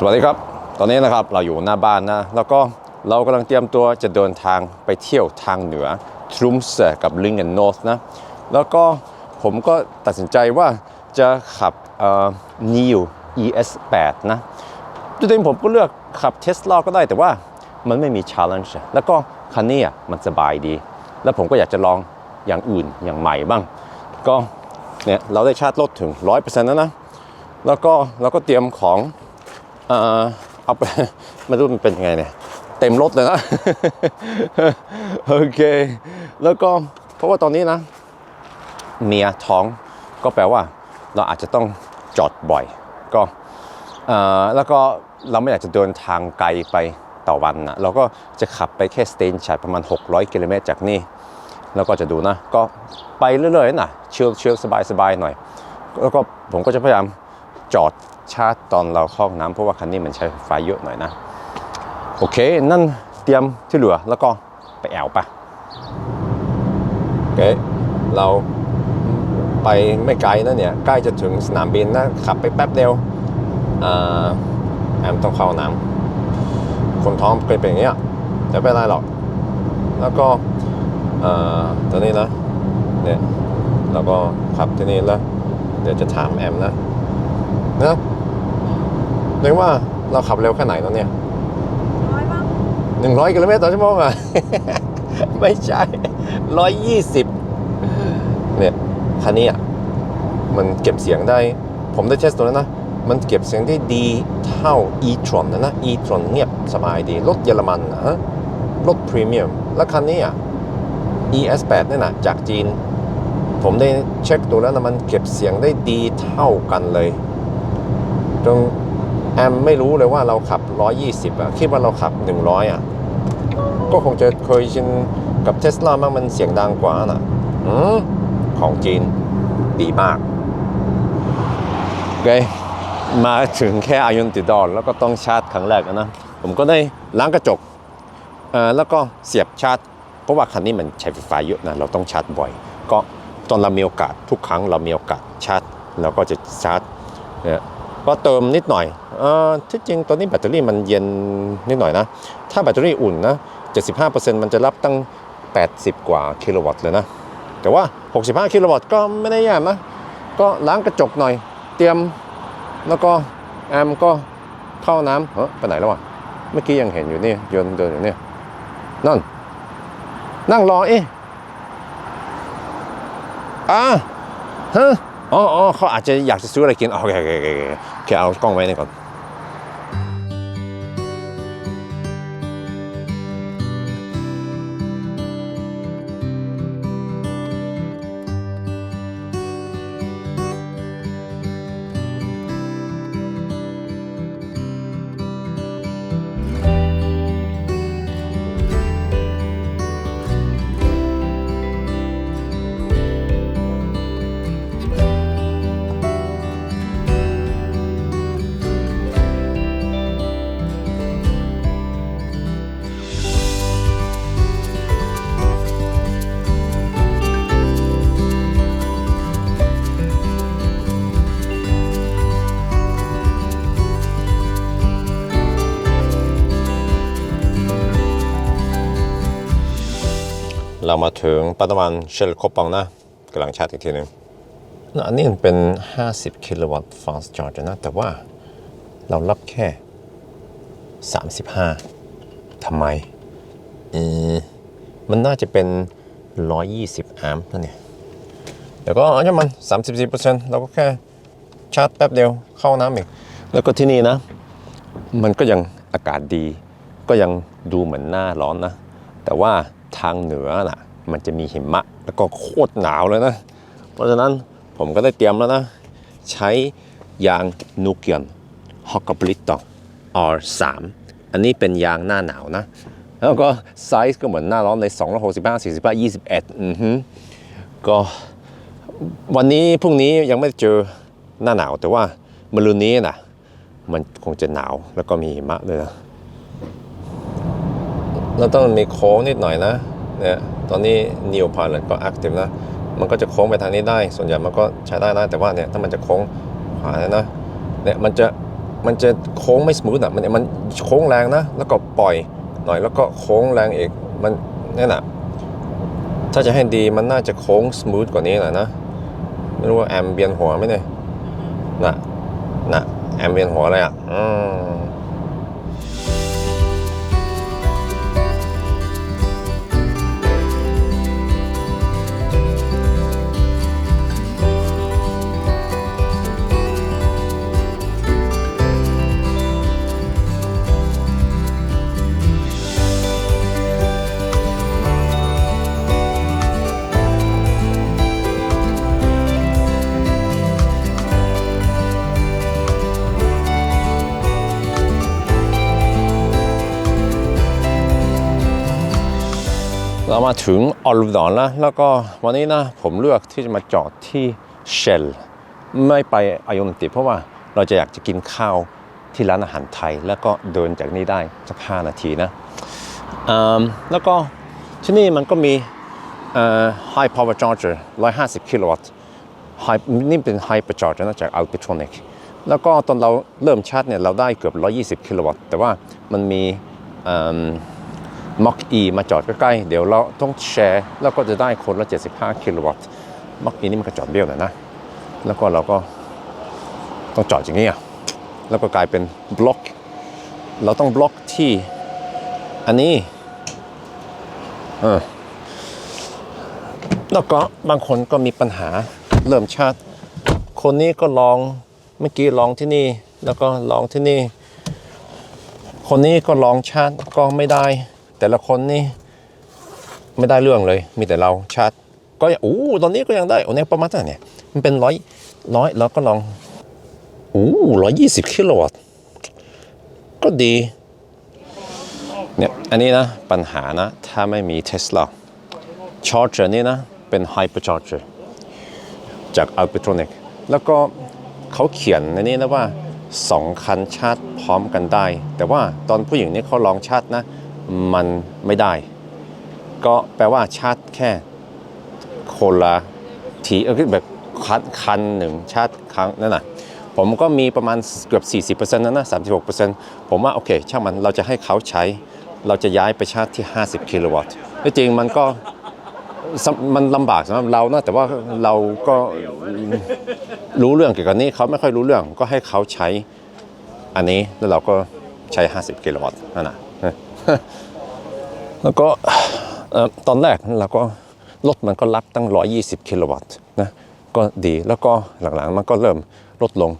สวัสดีครับ ตอนนี้นะครับเราอยู่หน้าบ้านนะ แล้วก็เรากำลังเตรียมตัวจะเดินทางไปเที่ยวทางเหนือทรูมเซกับลิงแอนนอร์นะ แล้วก็ผมก็ตัดสินใจว่าจะขับเอ่อ Neo ES8 นะจริงๆผมก็เลือกขับเทสลาก็ได้แต่ว่ามันไม่มี challenge แล้วก็คันนี้อะมันสบายดี แล้วผมก็อยากจะลองอย่างอื่นอย่างใหม่บ้าง ก็เนี่ยเราได้ชาร์จรถถึง 100%แล้วนะ แล้วก็เราก็เตรียมของ เออเอาไปไม่รู้มันเป็นยังไงเนี่ย เต็มรถเลยนะ โอเค แล้วก็เพราะว่าตอนนี้นะ เมียท้องก็แปลว่า เราอาจจะต้องจอดบ่อย ก็แล้วก็เราไม่อยากจะเดินทางไกลไปต่อวันนะเราก็จะขับไปแค่สเตนชัยประมาณ 600 กิโลเมตรจากนี่ แล้วก็จะดูนะ ก็ไปเรื่อยๆนะเชิลเชิลสบายๆหน่อย แล้วก็ผมก็จะพยายามจอด ชาร์จตอนเราเข้าห้องน้ำเพราะว่าคันนี้มันใช้ไฟฟ้าเยอะหน่อยนะ โอเค นั่นเตรียมที่เหลือแล้วก็ไปแอวปะโอเค เราไปไม่ไกลนะเนี่ย ใกล้จะถึงสนามบินนะ ขับไปแป๊บเดียวอแอมต้องเข้าห้องน้ำคนท้องเคยเป็นอย่างเงี้ยแต่ไม่เป็นไรหรอก แล้วก็อตอนนี้นะเนี่ยเราก็ขับที่นี่แล้ว เดี๋ยวจะถามแอมนะนะ เรียกว่าเราขับเร็วแค่ไหนแล้วเนี่ยร้อยบ้างหนึ่งร้อยกิโลเมตรต่อชั่วโมงอะ ไม่ใช่ร้อยยี่สิบเนี่ยคันนี้อะมันเก็บเสียงได้ ผมได้เทสตัวแล้วนะ มันเก็บเสียงได้ดีเท่า e-tron นะนะ e-tron เงียบสบายดี รถเยอรมันนะฮะรถพรีเมียม แล้วคันนี้อะ ES8 เนี่ยนะจากจีน ผมได้เช็คดูแล้วนะมันเก็บเสียงได้ดีเท่ากันเลยจน แอมไม่รู้เลยว่าเราขับ 120อะคิดว่าเราขับ 100อะก็คงจะเคยชินกับเทสลามากมันเสียงดังกว่าน่ะอืมของจีนดีมากโอเคมาถึงแค่อายุนติดอลแล้วก็ต้องชาร์จครั้งแรกนะ ผมก็ได้ล้างกระจกเอ่อแล้วก็เสียบชาร์จ เพราะว่าคันนี้มันใช้ไฟฟ้าเยอะนะ เราต้องชาร์จบ่อย ก็ตอนเรามีโอกาสทุกครั้งเรามีโอกาสชาร์จ เราก็จะชาร์จเนี่ย ก็เติมนิดหน่อยเอ่อที่จริงตอนนี้แบตเตอรี่มันเย็นนิดหน่อยนะ ถ้าแบตเตอรี่อุ่นนะ 75%มันจะรับตั้ง 80 กว่ากิโลวัตต์เลยนะ แต่ว่า 65 กิโลวัตต์ก็ไม่ได้แย่นะ ก็ล้างกระจกหน่อย เตรียม แล้วก็แอมก็เข้าน้ำเฮ้ยไปไหนแล้ววะ เมื่อกี้ยังเห็นอยู่นี่เดินเดินอยู่เนี่ยนั่น นั่งรอเอ๊ะอ่าฮะอ๋ออ๋อเขาอาจจะอยากจะซื้ออะไรกินโอเคโอเค โอเค มาถึงปัตตามันเชลโคปองนะกำลังชาร์จอีกทีหนึงนะอันนี้มันเป็น 50 กิโลวัตต์ fast charge นะ แต่ว่าเรารับแค่ 35 ทำไมเออมันน่าจะเป็น 120แอมป์นั่นเนี่ยแต่ก็เอาอย่างมัน 34%เราก็แค่ชาร์จแป๊บเดียวเข้าน้ำเองแล้วก็ที่นี่นะ มันก็ยังอากาศดี ก็ยังดูเหมือนหน้าร้อนนะ แต่ว่าทางเหนือน่ะ มันจะมีหิมะแล้วก็โคตรหนาวเลยนะ เพราะฉะนั้นผมก็ได้เตรียมแล้วนะ ใช้ยางนูเกียนฮอกกบลิตตอง R3 อันนี้เป็นยางหน้าหนาวนะ แล้วก็ไซส์ก็เหมือนหน้าร้อนเลย265 45 21อือฮึก็วันนี้พรุ่งนี้ยังไม่เจอหน้าหนาวแต่ว่ามรืนนี้นะมันคงจะหนาวแล้วก็มีหิมะเลยนะแล้วต้องมีโค้งนิดหน่อยนะ นี่ยตอนนี้ Neo Pilot ก็ active นะ มันก็จะโค้งไปทางนี้ได้ ส่วนใหญ่มันก็ใช้ได้นะ แต่ว่าเนี่ยถ้ามันจะโค้งขวาเนี่ยนะเนี่ยมันจะมันจะโค้งไม่สมูทอะมันมันโค้งแรงนะ แล้วก็ปล่อยหน่อยแล้วก็โค้งแรงอีกมันนี่นน่ะถ้าจะให้ดีมันน่าจะโค้งสมูทกว่านี้หน่อยนะไม่รู้ว่าแอมเบียนหัวไหมเนี่ยน่ะน่ะแอมเบียนหัวอะไรอะอืม มาถึงออลดอนแล้วแล้วก็วันนี้นะผมเลือกที่จะมาจอดที่เชลไม่ไปอายมติเพราะว่าเราจะอยากจะกินข้าวที่ร้านอาหารไทย แล้วก็เดินจากนี้ได้สักห้านาทีนะแล้วก็ที่นี่มันก็มี high power charger 150 กิโลวัตต์นี่เป็น high power charger นะจาก Alpitronic แล้วก็ตอนเราเริ่มชาร์จเนี่ยเราได้เกือบ 120 กิโลวัตต์ แต่ว่ามันมี ม็อกอีมาจอดใกล้ๆ เดี๋ยวเราต้องแชร์แล้วก็จะได้คนละ 75 กิโลวัตต์ม็อกอีนี่มันก็จอดเบี้ยวหน่อยนะ แล้วก็เราก็ต้องจอดอย่างนี้อะแล้วก็กลายเป็นบล็อก เราต้องบล็อกที่อันนี้เออแล้วก็บางคนก็มีปัญหาเริ่มชาร์จคนนี้ก็ลองเมื่อกี้ลองที่นี่ แล้วก็ลองที่นี่ คนนี้ก็ลองชาร์จก็ไม่ได้ แต่ละคนนี่ไม่ได้เรื่องเลย มีแต่เราชาร์จก็ยังโอ้ตอนนี้ก็ยังได้โอ้เนี่ยประมาณเท่าไหร่เนี่ยมันเป็นร้อยร้อยแล้วก็ลองโอ้ร้อยยี่สิบกิโลวัตต์ก็ดีเนี่ยอันนี้นะ ปัญหานะ ถ้าไม่มีเทสลาชาร์จเนี่นะ เป็นไฮเปอร์ชาร์จจาก Alpitronic แล้วก็เขาเขียนในนี้นะว่าสองคันชาร์จพร้อมกันได้ แต่ว่าตอนผู้หญิงนี่เขาลองชาร์จนะ มันไม่ได้ ก็แปลว่าชาร์จแค่คนละทีเออแบบคันคันหนึ่งชาร์จครั้งนั่นน่ะผมก็มีประมาณเกือบ 40%นั่นนะ36%ผมว่าโอเค ช่างมันเราจะให้เขาใช้ เราจะย้ายไปชาร์จที่ 50 กิโลวัตต์ที่จริงมันก็มันลำบากสำหรับเรานะแต่ว่าเราก็รู้เรื่องเกี่ยวกับนี้เขาไม่ค่อยรู้เรื่องก็ให้เขาใช้อันนี้แล้วเราก็ใช้ 50 กิโลวัตต์นั่นน่ะ แล้วก็ตอนแรกเราก็รถมันก็รับตั้ง 120 กิโลวัตต์นะก็ดีแล้วก็หลังๆมันก็เริ่มลดลง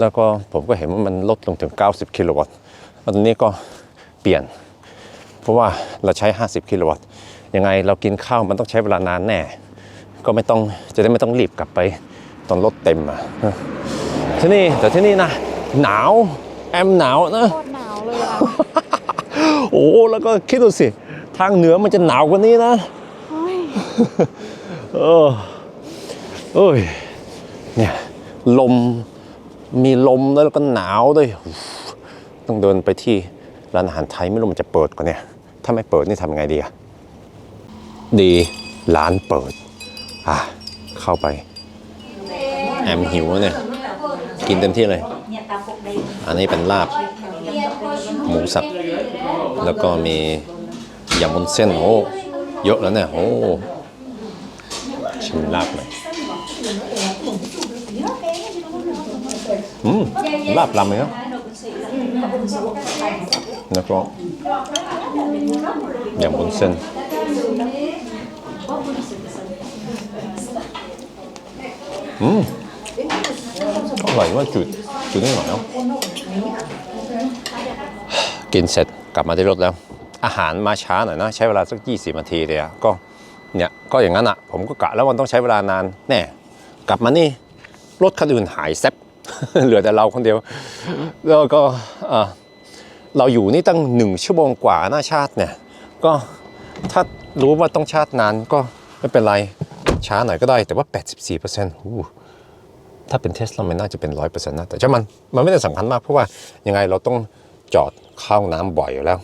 แล้วก็ผมก็เห็นว่ามันลดลงถึง 90 กิโลวัตต์ตอนนี้ก็เปลี่ยน เพราะว่าเราใช้ 50 กิโลวัตต์ยังไงเรากินข้าวมันต้องใช้เวลานานแน่ ก็ไม่ต้องจะได้ไม่ต้องรีบกลับไปตอนรถเต็มอะที่นี่แต่ที่นี่นะหนาวแอมหนาวนะโคตรหนาวเลยอะ โอ้แล้วก็คิดดูสิ ทางเหนือมันจะหนาวกว่านี้นะเฮ้ยเออเอ้ยเนี่ยลมมีลมด้วยแล้วก็หนาวด้วยต้องเดินไปที่ร้านอาหารไทยไม่รู้มันจะเปิดก่อนเนี่ยถ้าไม่เปิดนี่ทำไงดีอะดีร้านเปิดอะเข้าไป แอมหิวแล้วเนี่ยกินเต็มที่เลย อันนี้เป็นลาบ หมูสับ แล้วก็มียำมุนเส้นโอ้เยอะแล้วเนี่ยโอ้ชิมลาบหน่อยอืมลาบลำเลยเนาะแล้วก็ยำมุนเส้นอืมอร่อยว่าจืดจืดนิดหน่อยเนาะ กินเสร็จกลับมาที่รถแล้ว อาหารมาช้าหน่อยนะ ใช้เวลาสัก 20นาทีเลยอะก็เนี่ยก็อย่างนั้นอะผมก็กะแล้ววันต้องใช้เวลานานแน่กลับมานี่รถคันอื่นหายแซบเหลือแต่เราคนเดียว แล้วก็เราอยู่นี่ตั้งหนึ่งชั่วโมงกว่าหน้าชาติเนี่ยก็ถ้ารู้ว่าต้องชาร์จนานก็ไม่เป็นไรช้าหน่อยก็ได้แต่ว่า 84%อู้ถ้าเป็นเทสลามันน่าจะเป็น 100%นะแต่ช่างมันมันไม่ได้สำคัญมากเพราะว่ายังไงเราต้อง จอดเข้าห้องน้ำบ่อยอยู่แล้ว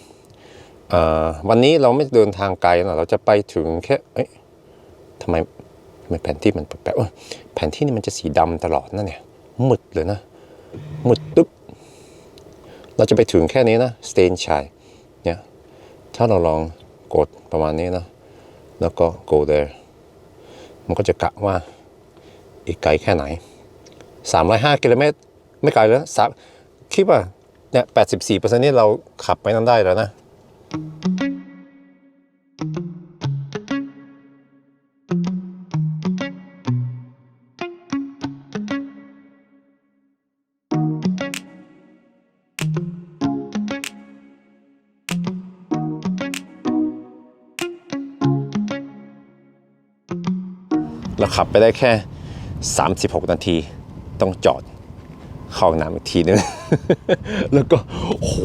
วันนี้เราไม่เดินทางไกลนะเราจะไปถึงแค่เอ้ยทำไมทำไมแผนที่มันแปลกๆแผนที่นี่มันจะสีดำตลอดนะเนี่ยมืดเลยนะมืดตึ๊บเราจะไปถึงแค่นี้นะสเตนชัยเนี่ยถ้าเราลองกดประมาณนี้นะแล้วก็ go there มันก็จะกะว่าอีกไกลแค่ไหน 305กิโลเมตรไม่ไกลแล้วสามคิดว่า เนี่ย84%นี่เราขับไปนั้นได้แล้วนะ เราขับไปได้แค่ 36 นาทีต้องจอด เข้าน้ำอีกทีนึง แล้วก็โอ้โห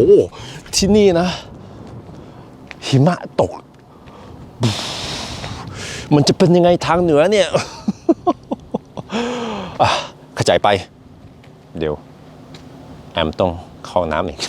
ที่นี่นะ หิมะตก มันจะเป็นยังไงทางเหนือเนี่ยขจายไป เดี๋ยว แอมต้องเข้าน้ำอีก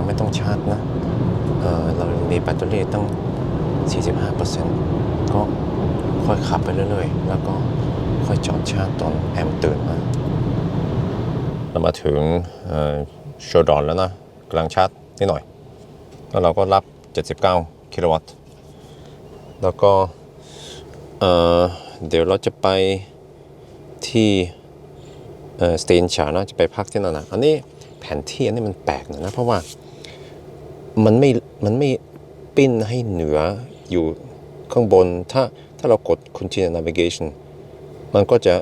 ยังไม่ต้องชาร์จนะเเรามีแบตเตอรี่ตั้ง 45%ก็ค่อยขับไปเรื่อยๆ แล้วก็ค่อยจอดชาร์จตอนแอมตื่นมาเรามาถึงโชดอนแล้วนะกำลังชาร์จนิดหน่อย แล้วเราก็รับ 79 กิโลวัตต์ แล้วก็เเดี๋ยวเราจะไปที่สเตนชานะจะไปพักที่นั่นนะอันนี้แผนที่อันนี้มันแปลกหน่อยนะ เพราะว่า มันไม่มันไม่ปิ้นให้เหนืออยู่ข้างบน ถ้าถ้าเรากด continue navigation มันก็จะ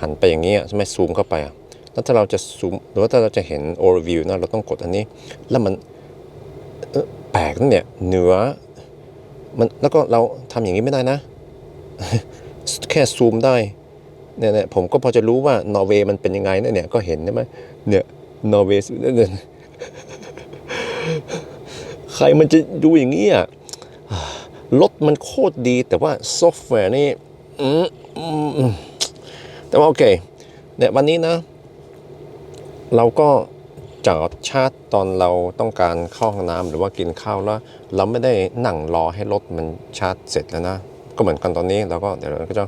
หันไปอย่างนี้ใช่ไหมซูมเข้าไปอะแล้วถ้าเราจะซูมหรือว่าถ้าเราจะเห็น overview นะเราต้องกดอันนี้ แล้วมันแปลกนั่นเนี่ยเหนือมันแล้วก็เราทำอย่างนี้ไม่ได้นะ แค่ซูมได้เนี่ยผมก็พอจะรู้ว่านอร์เวย์มันเป็นยังไงนะเนี่ยก็เห็นใช่ไหมเนี่ยนอร์เวย์ รมันจะดูอย่างนี้อะรถมันโคตรดีแต่ว่าซอฟต์แวร์นี่แต่ว่าโอเคเนี่ยวันนี้นะ เราก็จอดชาร์จตอนเราต้องการเข้าห้องน้ำหรือว่ากินข้าวแล้ว เราไม่ได้นั่งรอให้รถมันชาร์จเสร็จแล้วนะ ก็เหมือนกันตอนนี้เราก็เดี๋ยวเราก็จะ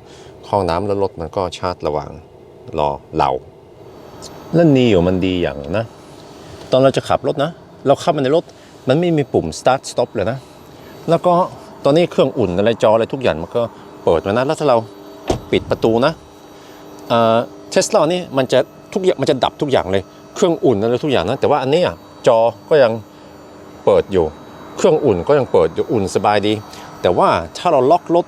ข้าห้องน้ำแล้วรถมันก็ชาร์จระหว่างรอเราแล้วนี่อยู่มันดีอย่างนะ ตอนเราจะขับรถนะ เราเข้ามาในรถ มันไม่มีปุ่ม start stop เลยนะ แล้วก็ตอนนี้เครื่องอุ่นอะไรจออะไรทุกอย่างมันก็เปิดมานะ แล้วถ้าเราปิดประตูนะเทสลานี่มันจะทุกอย่างมันจะดับทุกอย่างเลย เครื่องอุ่นอะไรทุกอย่างนะ แต่ว่าอันนี้ยจอก็ยังเปิดอยู่ เครื่องอุ่นก็ยังเปิดอยู่อุ่นสบายดี แต่ว่าถ้าเราล็อกรถ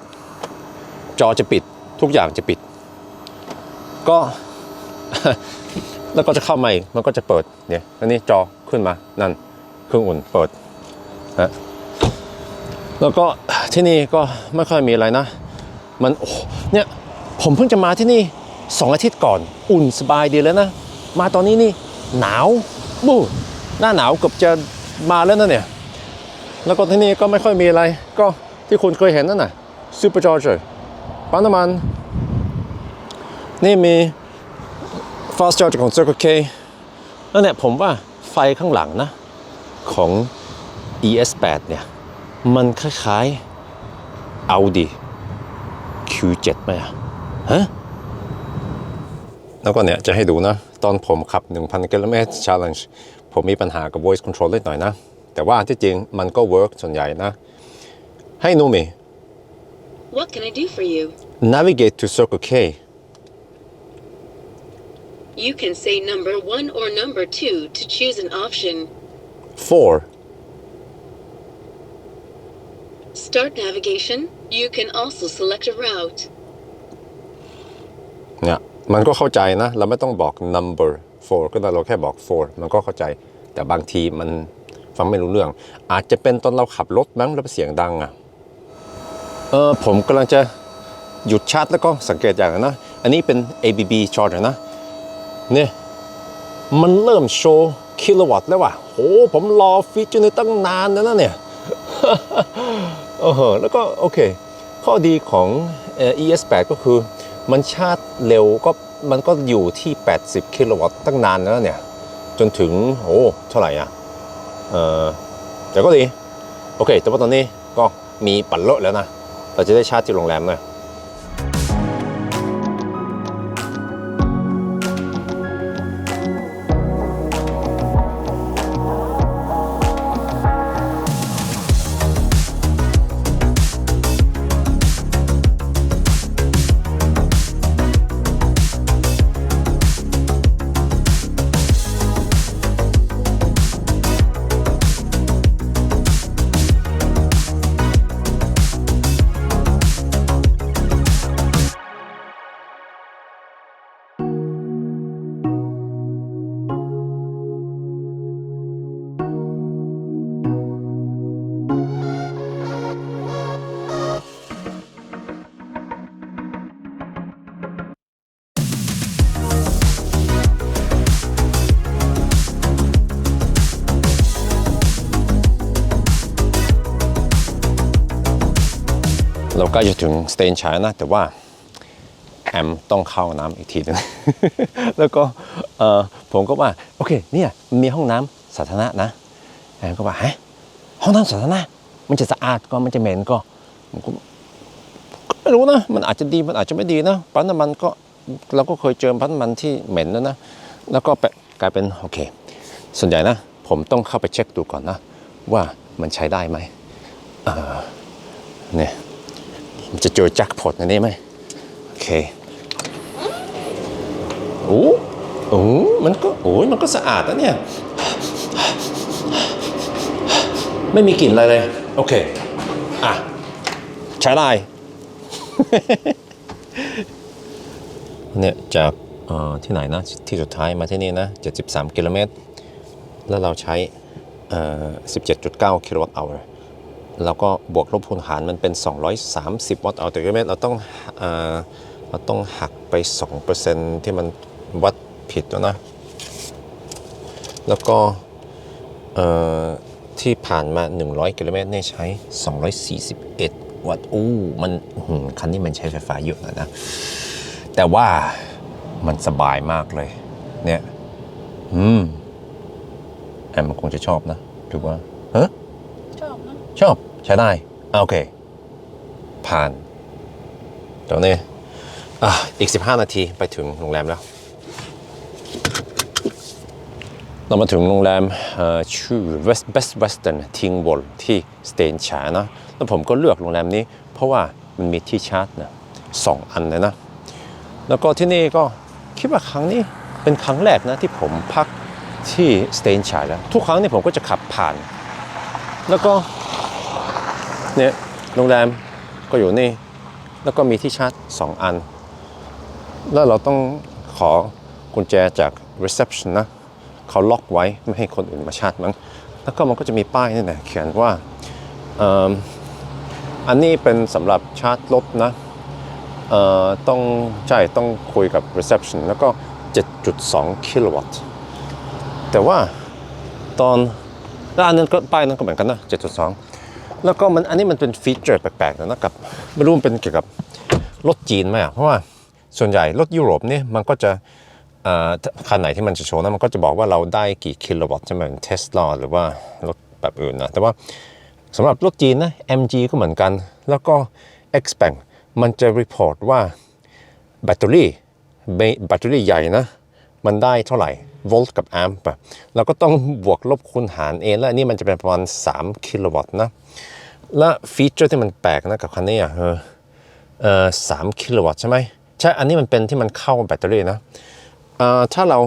จอจะปิดทุกอย่างจะปิด ก็แล้วก็จะเข้ามาอีกมันก็จะเปิดเนี่ยอันนี้จอขึ้นมานั่น เครื่องอุ่นเปิดนะแล้วก็ที่นี่ก็ไม่ค่อยมีอะไรนะ มันโอ้เนี่ยผมเพิ่งจะมาที่นี่สองอาทิตย์ก่อน อุ่นสบายดีแล้วนะ มาตอนนี้นี่หนาวบูหน้าหนาวเกือบจะมาแล้วนะเนี่ย แล้วก็ที่นี่ก็ไม่ค่อยมีอะไร ก็ที่คุณเคยเห็นนั่นน่ะ Supercharger ปั๊มน้ำมัน นี่มี Fast charge ของ Circle K แล้วเนี่ยผมว่าไฟข้างหลังนะ ของ ES8 เนี่ย มันคล้ายๆ Audi Q7 ไหมอะฮะ แล้วก็เนี่ยจะให้ดูนะ ตอนผมขับ 1,000กิโลเมตร challenge ผมมีปัญหากับ voice control นิดหน่อยนะ แต่ว่าที่จริงมันก็ work ส่วนใหญ่นะ ให้นูมี What can I do for you? navigate to Circle K You can say number one or number two to choose an option. 4 Start navigation. You can also select a route. เนี่ยมันก็เข้าใจนะ เราไม่ต้องบอก number 4 ก็ได้เราแค่บอก 4 มันก็เข้าใจ แต่บางทีมันฟังไม่รู้เรื่อง อาจจะเป็นตอนเราขับรถมั้งแล้วเสียงดังอะ เออผมกำลังจะหยุดชาร์จแล้วก็สังเกตอย่างหนึงนะ อันนี้เป็น ABB charger นะ เนี่ย มันเริ่มโชว์ กิโลวัตต์แล้วว่ะโหผมรอฟีเจอร์นี้ตั้งนานแล้วนะเนี่ยเออแล้วก็โอเค ข้อดีของ ES8 ก็คือ มันชาร์จเร็วก็มันก็อยู่ที่ 80 กิโลวัตต์ตั้งนานแล้วเนี่ย จนถึงโอ้เท่าไหร่อะเออแต่ก็ดี โอเค แต่ว่าตอนนี้ก็มีปั่นรถแล้วนะ เราจะได้ชาร์จที่โรงแรมเล เรากล้จะถึงสเตนชัยนะ แต่ว่าแอมต้องเข้าน้ำอีกทีหนึง แล้วก็ผมก็ว่า โอเคเนี่ยมีห้องน้ำสาธารณะนะแอมก็ว่าฮะห้องน้ำสาธารณะมันจะสะอาดก็มันจะเหม็นก็ผมก็ไม่รู้นะ มันอาจจะดีมันอาจจะไม่ดีนะปั๊มน้ำมันก็เราก็เคยเจอปั๊มน้ำมันที่เหม็นแล้วนะ แล้วก็ปกลายเป็นโอเค ส่วนใหญ่นะ ผมต้องเข้าไปเช็คดูก่อนนะ ว่ามันใช้ได้ไหมเนี่ย มันจะเจอแจ็คพอตในนี้ไหมโอเคโอ้โอ้มันก็โอ้ยมันก็สะอาดนะเนี่ย ไม่มีกลิ่นอะไรเลย โอเค อะ ใช้ได้ เนี่ย จากที่ไหนนะ ที่สุดท้ายมาที่นี่นะ 73 กิโลเมตร แล้วเราใช้เอ่อ17.9 กิโลวัตต์เอา แล้วก็บวกลบคูณหารมันเป็น 230 วัตต์เอาแต่กิโลเมตเราต้องเราต้องหักไป 2%ที่มันวัดผิดแล้วนะ แล้วก็ที่ผ่านมา 100 กิโลเมตรเนี่ยใช้ 241 วัตต์อู้มันคันนี้มันใช้ไฟฟ้าเยอะน่อยนะแต่ว่ามันสบายมากเลย เนี่ย อืมแอมมันคงจะชอบนะ ถูกว่าฮะชอบนะ ชอบใช้ได้อะโอเค ผ่านตอนนี้อีก 15 นาทีไปถึงโรงแรมแล้ว เรามาถึงโรงแรมเอ่อชื่อ West Best Western t i n g w a l ที่สเตนชานะ แล้วผมก็เลือกโรงแรมนี้ เพราะว่ามันมีที่ชาร์จนะสองอันเลยนะ แล้วก็ที่นี่ก็คิดว่าครั้งนี้เป็นครั้งแรกนะที่ผมพักที่สเตนชาแล้ว ทุกครั้งนี่ผมก็จะขับผ่าน แล้วก็ เนี่ยโรงแรมก็อยู่นี่ แล้วก็มีที่ชาร์จสองอัน แล้วเราต้องขอกุญแจจาก reception นะเขาล็อกไว้ไม่ให้คนอื่นมาชาร์จมั้งแล้วก็มันก็จะมีป้ายนี่นะเขียนว่าอันนี้เป็นสำหรับชาร์จรถนะต้องใช่ต้องคุยกับ reception แล้วก็ 7.2 กิโลวัตต์แต่ว่าตอนแล้วอันนั้นก็ป้ายนั้นก็เหมือนกันนะ 7.2 แล้วก็มันอันนี้มันเป็นฟีเจอร์แปลกๆนะกับไม่รู้มันเป็นเกี่ยวกับรถจีนไหมอะเพราะว่าส่วนใหญ่รถยุโรปเนี่ยมันก็จะคันไหนที่มันจะโชว์นะมันก็จะบอกว่าเราได้กี่กิโลวัตต์ใช่ไหมเทสลาหรือว่ารถแบบอื่นนะแต่ว่าสำหรับรถจีนนะ MG ก็เหมือนกัน แล้วก็ Xpeng มันจะรีพอร์ตว่าแบตเตอรี่แบตเตอรี่ใหญ่นะ มันได้เท่าไหร่ โวลต์กับแอมป์เราก็ต้องบวกลบคูณหารเองแล้วอันนี่มันจะเป็นประมาณ 3 กิโลวัตต์นะ และฟีเจอร์ที่มันแปลกนะกับคันนี้อะเออสามกิโลวัตต์ใช่ไหมใช่อันนี้มันเป็นที่มันเข้าแบตเตอรี่นะเอ่อถ้าเรา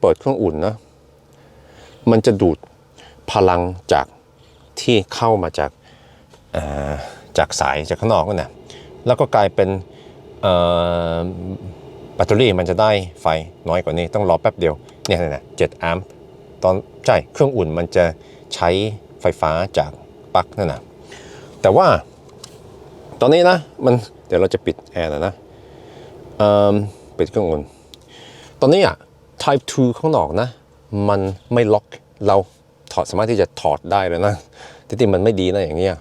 เปิดเครื่องอุ่นนะมันจะดูดพลังจากที่เข้ามาจากอ่อจากสายจากข้างนอกนั่นนะแล้วก็กลายเป็นเออ ตเตอรี่มันจะได้ไฟน้อยกว่านี้ต้องรอแป๊บเดียวเนี่ยนะเจ็ดแอมป์ตอนใช่เครื่องอุ่นมันจะใช้ไฟฟ้าจากปลั๊กนั่นนะแต่ว่าตอนนี้นะมันเดี๋ยวเราจะปิดแอร์นะนะปิดเครื่องอุ่นตอนนี้อะ Type 2 ข้างนอกนะ มันไม่ล็อกเราถอดสามารถที่จะถอดได้เลยนะที่จริงมันไม่ดีนะอย่างเนี้ย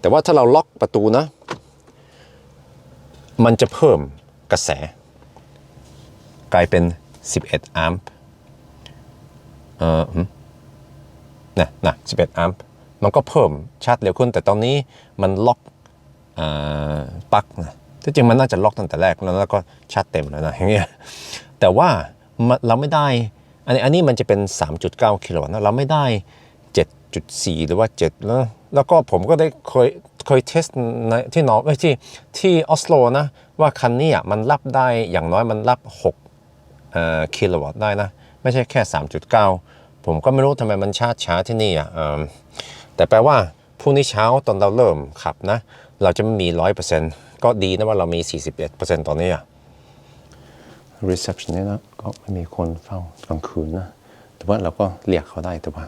แต่ว่าถ้าเราล็อกประตูนะ มันจะเพิ่มกระแส กลายเป็น 11แอมป์เอ่อนะนะ11แอมป์มันก็เพิ่มชาร์จเร็วขึ้น แต่ตอนนี้มันล็อกอ่อปลั๊กนะที่จริงมันน่าจะล็อกตั้งแต่แรกแล้วแล้วก็ชาร์จเต็มแล้วนะอย่างเงี้ยแต่ว่าเราไม่ได้อันนี้อันนี้มันจะเป็น 3.9 กิโลวัตต์นะเราไม่ได้ 7.4 หรือว่า 7 แล้วแล้วก็ผมก็ได้เคยเคยเทสในที่นอร์เอ้ยที่ที่ออสโลนะว่าคันนี้อะมันรับได้อย่างน้อยมันรับ 6 กิโลวัตต์ได้นะ ไม่ใช่แค่ 3.9 ผมก็ไม่รู้ทำไมมันชาร์จช้าที่นี่อะแต่แปลว่าพรุ่งนี้เช้าตอนเราเริ่มขับนะ เราจะไม่มี 100%ก็ดีนะว่าเรามี 41%ตอนนี้อะ reception นี่นะก็ไม่มีคนเฝ้ากลางคืนนะ แต่ว่าเราก็เรียกเขาได้แต่ว่า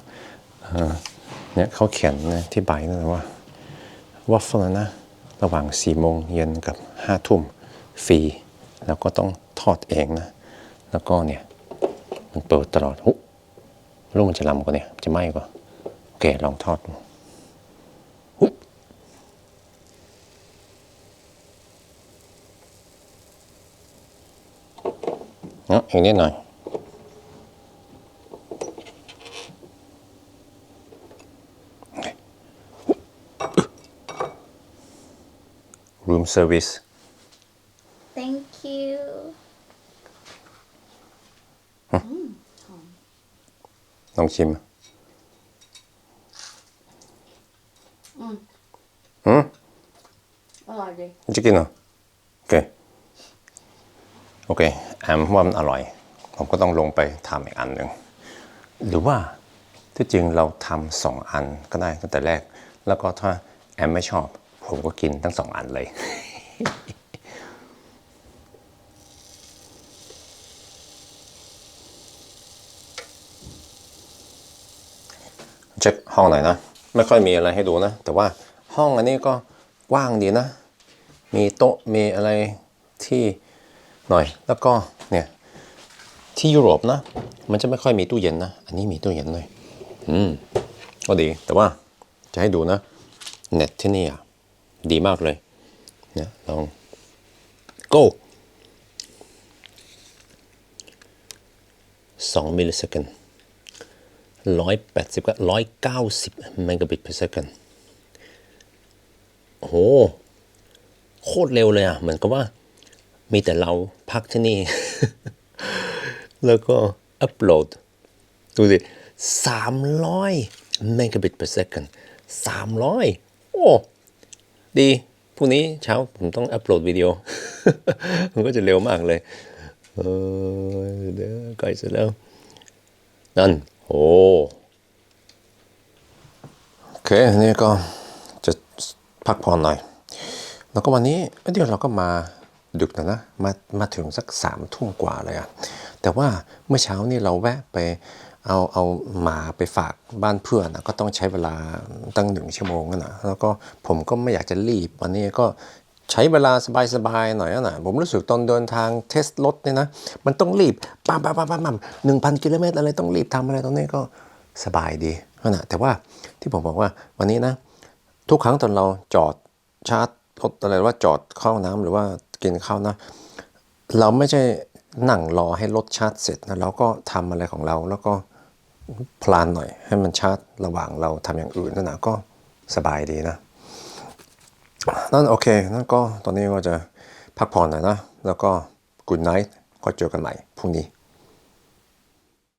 เนี่ยเขาเขียนนะที่ใบนั่นนะว่าวัฟเฟิลนะ ระหว่าง4โมงเย็นกับ5ทุ่มฟรี แล้วก็ต้องทอดเองนะ แล้วก็เนี่ย มันเปิดตลอดหุลูกมันจะลำกว่าเนี่ย จะไหม้กว่า โอเค ลองทอดดูหุเนาะอีกนิดหน่อย room service Thank you ลองชิมอร่อยดีจะกินเหรอโอเคโอเคแอมว่ามันอร่อย ผมก็ต้องลงไปทำอีกอันหนึ่งหรือว่าที่จริงเราทำสองอันก็ได้ตั้งแต่แรก แล้วก็ถ้าแอมไม่ชอบ ผมก็กินทั้งสองอันเลย เช็คห้องหน่อยนะ ไม่ค่อยมีอะไรให้ดูนะ แต่ว่าห้องอันนี้ก็กว้างดีนะ มีโต๊ะมีอะไรที่หน่อย แล้วก็เนี่ยที่ยุโรปนะ มันจะไม่ค่อยมีตู้เย็นนะ อันนี้มีตู้เย็นเลยอืมก็ดี แต่ว่าจะให้ดูนะ เน็ตที่นี่อะดีมากเลยเนี่ยลอง go ส2 milliseconds 180ก็190เมกะบิต per second โห โคตรเร็วเลยอะ เหมือนกับว่ามีแต่เราพักที่นี่ แล้วก็อัปโหลด ดูสิ300เมกะบิต per second 300 โอ้ ดีพรุ่งนี้เช้าผมต้องอัปโหลดวิดีโอ มันก็จะเร็วมากเลย เออเดี๋ยวใกล้เสร็จแล้ว นั่น โอ้โอเคนี่ก็จะพักผ่อนหน่อย แล้วก็วันนี้เดี๋ยวเราก็มาดึกแล้วนะมามาถึงสักสามทุ่มกว่าเลยอะแต่ว่าเมื่อเช้านี่เราแวะไปเอาเอาหมาไปฝากบ้านเพื่อนนะก็ต้องใช้เวลาตั้งหนึ่งชั่วโมงนะแล้วก็ผมก็ไม่อยากจะรีบ วันนี้ก็ ใช้เวลาสบายๆหน่อยนะผมรู้สึกตอนเดินทางเทสรถเนี่ยนะ มันต้องรีบปั๊มปั๊มปั๊มปั๊มหนึ่งพันกิโลเมตรอะไรต้องรีบทำอะไรตรงนี้ก็สบายดีนะแต่ว่าที่ผมบอกว่าวันนี้นะ ทุกครั้งตอนเราจอดชาร์จรถอะไรว่าจอดเข้าห้องน้ำหรือว่ากินข้าวนะ เราไม่ใช่นั่งรอให้รถชาร์จเสร็จนะเราก็ทำอะไรของเราแล้วก็พลานหน่อยให้มันชาร์จระหว่างเราทำอย่างอื่นนั่นนะก็สบายดีนะ นั่นโอเค นั่นก็ตอนนี้ก็จะพักผ่อนหน่อยนะ แล้วก็ good night ก็เจอกันใหม่พรุ่งนี้